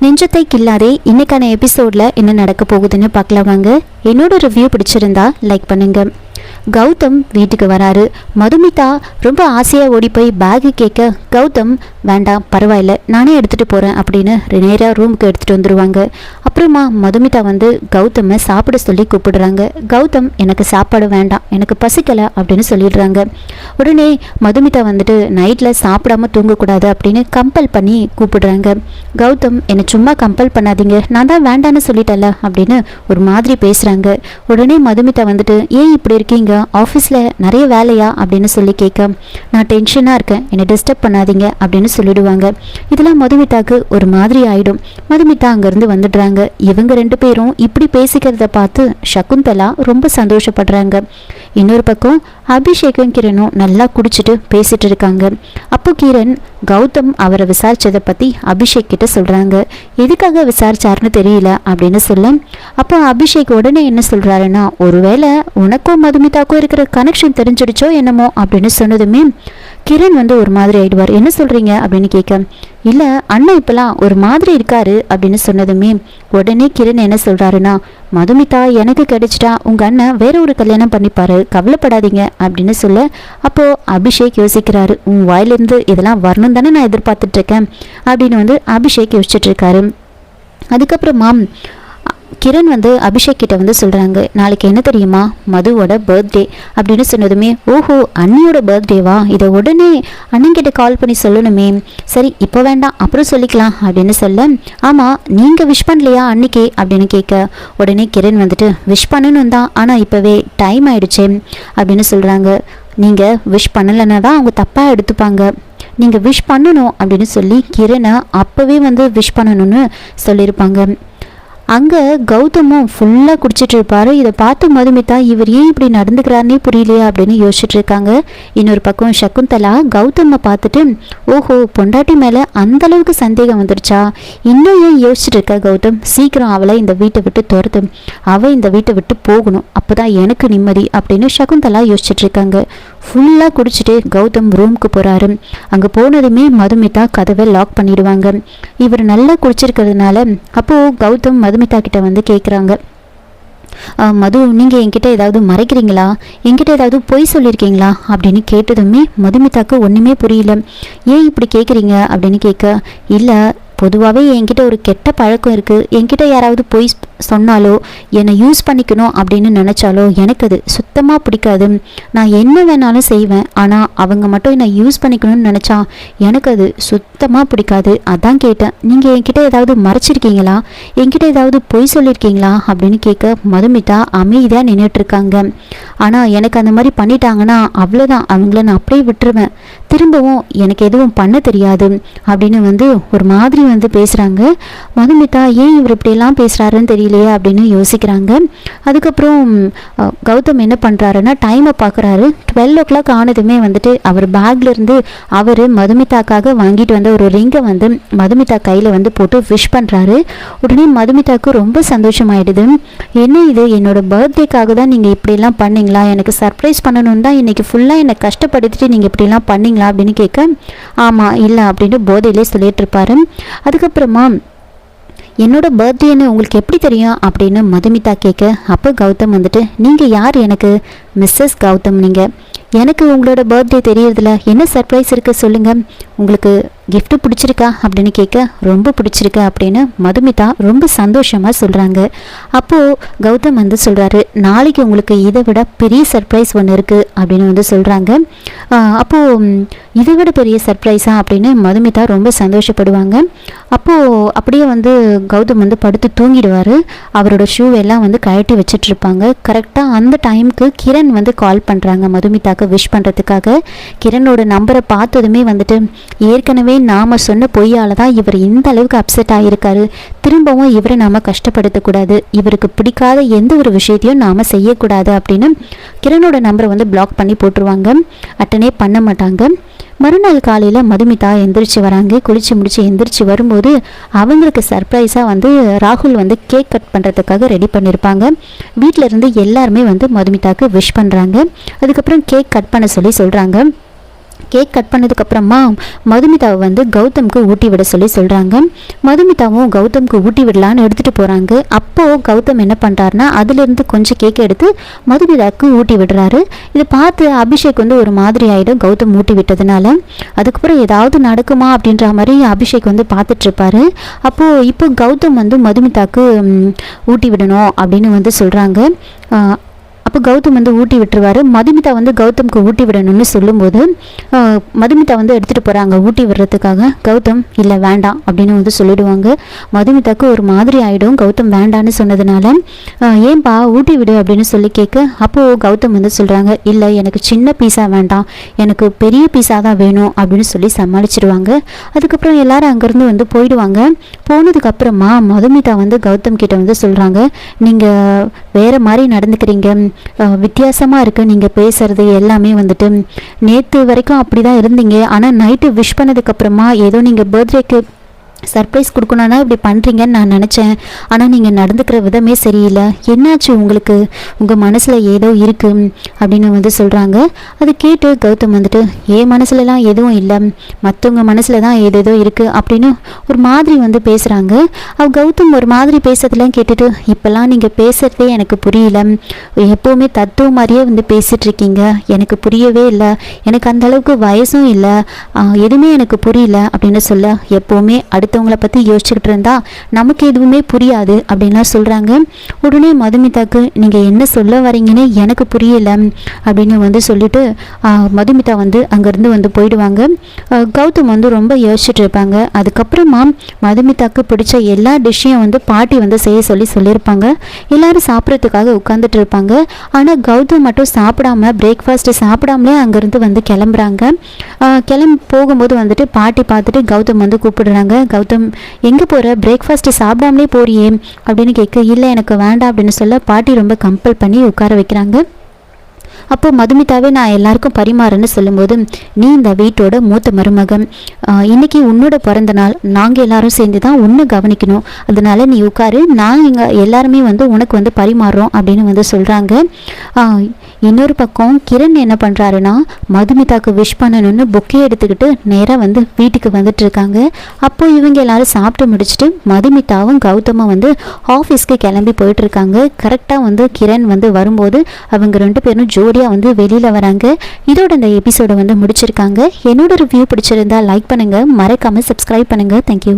நெஞ்சத்தை கில்லாதே இன்னைக்கான எபிசோடில் என்ன நடக்க போகுதுன்னு பார்க்கலாம் வாங்க என்னோட ரிவ்யூ பிடிச்சிருந்தா லைக் பண்ணுங்க. கௌதம் வீட்டுக்கு வராரு. மதுமிதா ரொம்ப ஆசையாக ஓடி போய் பேகு கேட்க கௌதம் வேண்டாம் பரவாயில்ல நானே எடுத்துகிட்டு போகிறேன் அப்படின்னு நேராக ரூமுக்கு எடுத்துகிட்டு வந்துடுவாங்க அப்புறமா மதுமிதா வந்து கௌதமை சாப்பிட சொல்லி கூப்பிடுறாங்க. கௌதம் எனக்கு சாப்பாடு வேண்டாம் எனக்கு பசிக்கலை அப்படின்னு சொல்லிடுறாங்க. உடனே மதுமிதா வந்துட்டு நைட்டில் சாப்பிடாம தூங்கக்கூடாது அப்படின்னு கம்பல் பண்ணி கூப்பிடுறாங்க. கௌதம் என்னை சும்மா கம்பல் பண்ணாதீங்க நான் தான் வேண்டான்னு சொல்லிட்டேன்ல அப்படின்னு ஒரு மாதிரி பேசுகிறாங்க உடனே மதுமிதா வந்துட்டு ஏன் இப்படி இருக்கீங்க? ஆஃபீஸில் நிறைய வேலையா? அப்படின்னு சொல்லி கேட்க நான் டென்ஷனாக இருக்கேன். என்னை டிஸ்டர்ப் பண்ணாதீங்க. அப்படின்னு சொல்லிடுவாங்க. இதெல்லாம் மதுமிதாக்கு ஒரு மாதிரி ஆகிடும் மதுமிதா அங்கேருந்து வந்துடுறாங்க. இவங்க ரெண்டு பேரும் இப்படி பேசிக்கிறத பார்த்து சகுந்தலா ரொம்ப சந்தோஷப்படுறாங்க. இன்னொரு பக்கம் அபிஷேக்கும் கிரணும் நல்லா குடிச்சிட்டு பேசிட்டு இருக்காங்க. அப்போ கிரண் கௌதம் அவரை விசாரிச்சதை பற்றி அபிஷேக் கிட்ட சொல்கிறாங்க எதுக்காக விசாரிச்சாருன்னு தெரியல அப்படின்னு சொல்ல அப்போ அபிஷேக் உடனே என்ன சொல்கிறாருன்னா ஒருவேளை உனக்கும் மதுமிதாக்கும் இருக்கிற கனெக்ஷன் தெரிஞ்சிடுச்சோ என்னமோ? அப்படின்னு சொன்னதுமே கிரண் வந்து ஒரு மாதிரி ஆயிடுவார். என்ன சொல்கிறீங்க அப்படின்னு கேட்க இல்லை அண்ணன் இப்போலாம் ஒரு மாதிரி இருக்காரு. அப்படின்னு சொன்னதுமே உடனே கிரண் என்ன சொல்கிறாருன்னா மதுமிதா எனக்கு கிடைச்சிட்டா உங்கள் அண்ணன் வேற ஒரு கல்யாணம் பண்ணிப்பாரு. கவலைப்படாதீங்க. அப்படின்னு சொல்ல அப்போது அபிஷேக் யோசிக்கிறாரு உன் வாயிலிருந்து இதெல்லாம் வரணும் தானே நான் எதிர்பார்த்துட்ருக்கேன் அப்படின்னு வந்து அபிஷேக் யோசிச்சுட்டு இருக்காரு. அதுக்கப்புறமா கிரண் வந்து அபிஷேக் கிட்ட வந்து சொல்கிறாங்க நாளைக்கு என்ன தெரியுமா? மதுவோட பர்த்டே அப்படின்னு சொன்னதுமே ஓஹோ அண்ணியோட பர்த்டேவா இதை உடனே அண்ணன்கிட்ட கால் பண்ணி சொல்லணுமே. சரி இப்போ வேண்டாம் அப்புறம் சொல்லிக்கலாம் அப்படின்னு சொல்ல ஆமாம் நீங்கள் விஷ் பண்ணலையா அன்னைக்கு? அப்படின்னு கேட்க உடனே கிரண் வந்துட்டு விஷ் பண்ணணும் தான் ஆனால் இப்போவே டைம் ஆயிடுச்சே அப்படின்னு சொல்கிறாங்க நீங்கள் விஷ் பண்ணலைன்னா தான் அவங்க தப்பாக எடுத்துப்பாங்க. நீங்கள் விஷ் பண்ணணும் அப்படின்னு சொல்லி கிரணை அப்போவே வந்து விஷ் பண்ணணும்னு சொல்லியிருப்பாங்க. அங்கே கௌதமும் ஃபுல்லாக குடிச்சிட்டு இருப்பார். இதை பார்த்து மதுமிதா இவர் ஏன் இப்படி நடந்துக்கிறாருனே புரியலையா? அப்படின்னு யோசிச்சுட்டு இருக்காங்க. இன்னொரு பக்கம் சகுந்தலா கௌதமை பார்த்துட்டு ஓஹோ பொண்டாட்டி மேலே அந்த அளவுக்கு சந்தேகம் வந்துருச்சா? இன்னும் ஏன் யோசிச்சுட்டு இருக்க கௌதம்? சீக்கிரம் அவளை இந்த வீட்டை விட்டு துரத்து அவள் இந்த வீட்டை விட்டு போகணும். அப்போதான் எனக்கு நிம்மதி அப்படின்னு சகுந்தலா யோசிச்சுட்டு இருக்காங்க. ஃபுல்லாக குடிச்சிட்டு கௌதம் ரூமுக்கு போகிறாரு அங்கே போனதுமே மதுமிதா கதவை லாக் பண்ணிடுவாங்க. இவர் நல்லா குடிச்சிருக்கிறதுனால அப்போது கௌதம் மதுமிதா கிட்ட வந்து கேட்குறாங்க மது நீங்கள் என்கிட்ட ஏதாவது மறைக்கிறீங்களா? என்கிட்ட ஏதாவது பொய் சொல்லியிருக்கீங்களா அப்படின்னு கேட்டதுமே மதுமிதாக்கு ஒன்றுமே புரியல. ஏன் இப்படி கேட்குறீங்க அப்படின்னு கேட்க இல்லை பொதுவாகவே என்கிட்ட ஒரு கெட்ட பழக்கம் இருக்குது என்கிட்ட யாராவது பொய் சொன்னாலோ என்னை யூஸ் பண்ணிக்கணும் அப்படின்னு நினச்சாலோ எனக்கு அது சுத்தமாக பிடிக்காது. நான் என்ன வேணாலும் செய்வேன் ஆனால் அவங்க மட்டும் என்னை யூஸ் பண்ணிக்கணும்னு நினச்சா எனக்கு அது சுத்தமாக பிடிக்காது. அதான் கேட்டேன். நீங்கள் என்கிட்ட ஏதாவது மறைச்சிருக்கீங்களா? என்கிட்ட ஏதாவது பொய் சொல்லியிருக்கீங்களா அப்படின்னு கேட்க மதுமிதா அமைதியாக நின்றுட்டுருக்காங்க ஆனால் எனக்கு அந்த மாதிரி பண்ணிட்டாங்கன்னா அவ்வளோதான் அவங்கள நான் அப்படியே விட்டுருவேன். திரும்பவும் எனக்கு எதுவும் பண்ண தெரியாது. அப்படின்னு வந்து ஒரு மாதிரி வந்து பேசுகிறாங்க மதுமிதா ஏன் இவர் இப்படியெல்லாம் பேசுகிறாருன்னு தெரியலையே அப்படின்னு யோசிக்கிறாங்க. அதுக்கப்புறம் கௌதம் என்ன பண்ணுறாருன்னா டைமை பார்க்குறாரு டுவெல் ஓ கிளாக் ஆனதுமே வந்துட்டு அவர் பேக்லேருந்து அவர் மதுமிதாக்காக வாங்கிட்டு வந்த ஒரு ரிங்கை வந்து மதுமிதா கையில் வந்து போட்டு விஷ் பண்ணுறாரு உடனே மதுமிதாவுக்கு ரொம்ப சந்தோஷமாயிடுது. என்ன இது? என்னோடய பர்த்டேக்காக தான் நீங்கள் இப்படிலாம் பண்ணீங்களா? எனக்கு சர்ப்ரைஸ் பண்ணணுன்னு தான் இன்றைக்கி ஃபுல்லாக என்னை கஷ்டப்படுத்திட்டு நீங்கள் இப்படிலாம் பண்ணீங்களா அப்படின்னு கேட்க ஆமாம் இல்லை அப்படின்னு போதையிலே சொல்லிட்டு இருப்பாரு. அதுக்கப்புறமா என்னோட பர்த்டேன்னு உங்களுக்கு எப்படி தெரியும் அப்படின்னு மதுமிதா கேட்க அப்போ கௌதம் வந்துட்டு நீங்கள் யார் எனக்கு? மிஸ்ஸஸ் கௌதம் நீங்கள் எனக்கு உங்களோட பர்த்டே தெரியறதுல என்ன சர்ப்ரைஸ் இருக்குது சொல்லுங்கள் உங்களுக்கு கிஃப்ட் பிடிச்சிருக்கா அப்படின்னு கேட்க ரொம்ப பிடிச்சிருக்கு அப்படின்னு மதுமிதா ரொம்ப சந்தோஷமாக சொல்கிறாங்க அப்போது கௌதம் வந்து சொல்கிறாரு நாளைக்கு உங்களுக்கு இதை விட பெரிய சர்ப்ரைஸ் ஒன்று இருக்குது அப்படின்னு வந்து சொல்கிறாங்க அப்போது இதை விட பெரிய சர்ப்ரைஸா அப்படின்னு மதுமிதா ரொம்ப சந்தோஷப்படுவாங்க. அப்போது அப்படியே வந்து கௌதம் வந்து படுத்து தூங்கிடுவார். அவரோட ஷூ எல்லாம் வந்து கழட்டி வச்சிட்ருப்பாங்க கரெக்டாக அந்த டைமுக்கு கிரண் வந்து கால் பண்ணுறாங்க மதுமிதாக்கு விஷ் பண்ணுறதுக்காக கிரணோட நம்பரை பார்த்ததுமே வந்துட்டு ஏற்கனவே நாம் சொன்ன பொய்யால் தான் இவர் இந்த அளவுக்கு அப்செட் ஆகியிருக்காரு திரும்பவும் இவரை நாம் கஷ்டப்படுத்தக்கூடாது. இவருக்கு பிடிக்காத எந்த ஒரு விஷயத்தையும் நாம் செய்யக்கூடாது அப்படின்னு கிரணோட நம்பரை வந்து பிளாக் பண்ணி போட்டுருவாங்க. அட்டனே பண்ண மாட்டாங்க. மறுநாள் காலையில் மதுமிதா எந்திரிச்சு வராங்க. குளிச்சு முடிச்சு எந்திரிச்சு வரும்போது அவங்களுக்கு சர்ப்ரைஸாக வந்து ராகுல் வந்து கேக் கட் பண்ணுறதுக்காக ரெடி பண்ணியிருப்பாங்க வீட்டில் இருந்து எல்லாருமே வந்து மதுமிதாக்கு விஷ் பண்ணுறாங்க அதுக்கப்புறம் கேக் கட் பண்ண சொல்லி சொல்கிறாங்க கேக் கட் பண்ணதுக்கப்புறமா மதுமிதாவை வந்து கௌதம்க்கு ஊட்டி விட சொல்லி சொல்கிறாங்க மதுமிதாவும் கௌதம்க்கு ஊட்டி விடலான்னு எடுத்துகிட்டு போகிறாங்க அப்போது கௌதம் என்ன பண்ணுறாருனா அதுலேருந்து கொஞ்சம் கேக் எடுத்து மதுமிதாவுக்கு ஊட்டி விடுறாரு. இதை பார்த்து அபிஷேக் வந்து ஒரு மாதிரி ஆகிடும் கௌதம் ஊட்டி விட்டதுனால. அதுக்கப்புறம் ஏதாவது நடக்குமா அப்படின்ற மாதிரி அபிஷேக் வந்து பார்த்துட்ருப்பாரு அப்போது இப்போ கௌதம் வந்து மதுமிதாவுக்கு ஊட்டி விடணும் அப்படின்னு வந்து சொல்கிறாங்க அப்போ கௌதம் வந்து ஊட்டி விட்டுருவார். மதுமிதா வந்து கௌதம்க்கு ஊட்டி விடணும்னு சொல்லும்போது மதுமிதா வந்து எடுத்துகிட்டு போகிறாங்க ஊட்டி விடுறதுக்காக. கௌதம் இல்லை வேண்டாம் அப்படின்னு வந்து சொல்லிடுவாங்க. மதுமிதாக்கு ஒரு மாதிரி ஆகிடும் கௌதம் வேண்டான்னு சொன்னதுனால ஏன்பா ஊட்டி விடு அப்படின்னு சொல்லி கேட்க அப்போது கௌதம் வந்து சொல்கிறாங்க இல்லை எனக்கு சின்ன பீஸா வேண்டாம். எனக்கு பெரிய பீஸா தான் வேணும் அப்படின்னு சொல்லி சமாளிச்சிடுவாங்க அதுக்கப்புறம் எல்லாரும் அங்கேருந்து வந்து போயிடுவாங்க. போனதுக்கப்புறமா மதுமிதா வந்து கௌதம் கிட்ட வந்து சொல்கிறாங்க நீங்கள் வேறு மாதிரி நடந்துக்கிறீங்க. வித்தியாசமாக இருக்குது நீங்கள் பேசுகிறது எல்லாமே வந்துட்டு நேற்று வரைக்கும் அப்படி தான் இருந்தீங்க. ஆனால் நைட்டு விஷ் பண்ணதுக்கப்புறமா ஏதோ நீங்கள் பர்த்டேக்கு சர்ப்ரைஸ் கொடுக்கணுன்னா இப்படி பண்ணுறீங்கன்னு நான் நினச்சேன். ஆனால் நீங்கள் நடந்துக்கிற விதமே சரியில்லை. என்னாச்சு உங்களுக்கு? உங்கள் மனசில் ஏதோ இருக்குது அப்படின்னு வந்து சொல்கிறாங்க அது கேட்டு கௌதம் வந்துட்டு என் மனசுலலாம் எதுவும் இல்லை. மற்றவங்க மனசில் தான் ஏதேதோ இருக்குது அப்படின்னு ஒரு மாதிரி வந்து பேசுகிறாங்க அவ கௌதம் ஒரு மாதிரி பேசுறதுலாம் கேட்டுட்டு இப்போல்லாம் நீங்கள் பேசுகிறதே எனக்கு புரியல. எப்போவுமே தத்துவம் மாதிரியே வந்து பேசிகிட்ருக்கீங்க எனக்கு புரியவே இல்லை. எனக்கு அந்த அளவுக்கு வயசும் இல்லை. எதுவுமே எனக்கு புரியல அப்படின்னு சொல்ல எப்போவுமே அடுத்த அடுத்தவங்கள பற்றி யோசிச்சுக்கிட்டு இருந்தா நமக்கு எதுவுமே புரியாது அப்படின்லாம் சொல்கிறாங்க உடனே மதுமிதாக்கு நீங்கள் என்ன சொல்ல வரீங்கன்னு எனக்கு புரியலை அப்படின்னு வந்து சொல்லிட்டு மதுமிதா வந்து அங்கேருந்து வந்து போயிடுவாங்க. கௌதம் வந்து ரொம்ப யோசிச்சுட்டு இருப்பாங்க. அதுக்கப்புறமா மதுமிதாக்கு பிடிச்ச எல்லா டிஷ்ஷையும் வந்து பாட்டி வந்து செய்ய சொல்லி சொல்லியிருப்பாங்க. எல்லாரும் சாப்பிட்றதுக்காக உட்காந்துட்டு இருப்பாங்க. ஆனால் கௌதம் மட்டும் சாப்பிடாம பிரேக்ஃபாஸ்ட்டு சாப்பிடாமலே அங்கேருந்து வந்து கிளம்புறாங்க. கிளம்பி போகும்போது வந்துட்டு பாட்டி பார்த்துட்டு கௌதம் வந்து கூப்பிடுறாங்க. கௌதம் எங்கே போகிற பிரேக்ஃபாஸ்ட்டு சாப்பிடாமலே போறியே? அப்படின்னு கேட்க இல்லை எனக்கு வேண்டாம் அப்படின்னு சொல்ல பாட்டி ரொம்ப கம்பல் பண்ணி உட்கார வைக்கிறாங்க. அப்போது மதுமிதாவே நான் எல்லாருக்கும் பரிமாறேன்னு சொல்லும்போது நீ இந்த வீட்டோட மூத்த மருமகன் இன்னைக்கு உன்னோட பிறந்த நாள். நாங்கள் எல்லாரும் சேர்ந்து தான் உன்னை கவனிக்கணும். அதனால நீ உட்காரு. நான் எங்கள் எல்லாருமே வந்து உனக்கு வந்து பரிமாறுறோம் அப்படின்னு வந்து சொல்கிறாங்க இன்னொரு பக்கம் கிரண் என்ன பண்ணுறாருன்னா மதுமிதாக்கு விஷ் பண்ணணும்னு புக்கே எடுத்துக்கிட்டு நேராக வந்து வீட்டுக்கு வந்துட்டு இருக்காங்க. அப்போ இவங்க எல்லாரும் சாப்பிட்டு முடிச்சுட்டு மதுமிதாவும் கௌதமும் வந்து ஆஃபீஸ்க்கு கிளம்பி போயிட்டு இருக்காங்க. கரெக்டாக வந்து கிரண் வந்து வரும்போது அவங்க ரெண்டு பேரும் ஜோடியாக வந்து வெளியில் வராங்க. இதோட இந்த எபிசோடை வந்து முடிச்சிருக்காங்க. என்னோட ரிவ்யூ பிடிச்சிருந்தா லைக் பண்ணுங்கள் மறக்காமல் சப்ஸ்கிரைப் பண்ணுங்கள் தேங்க்யூ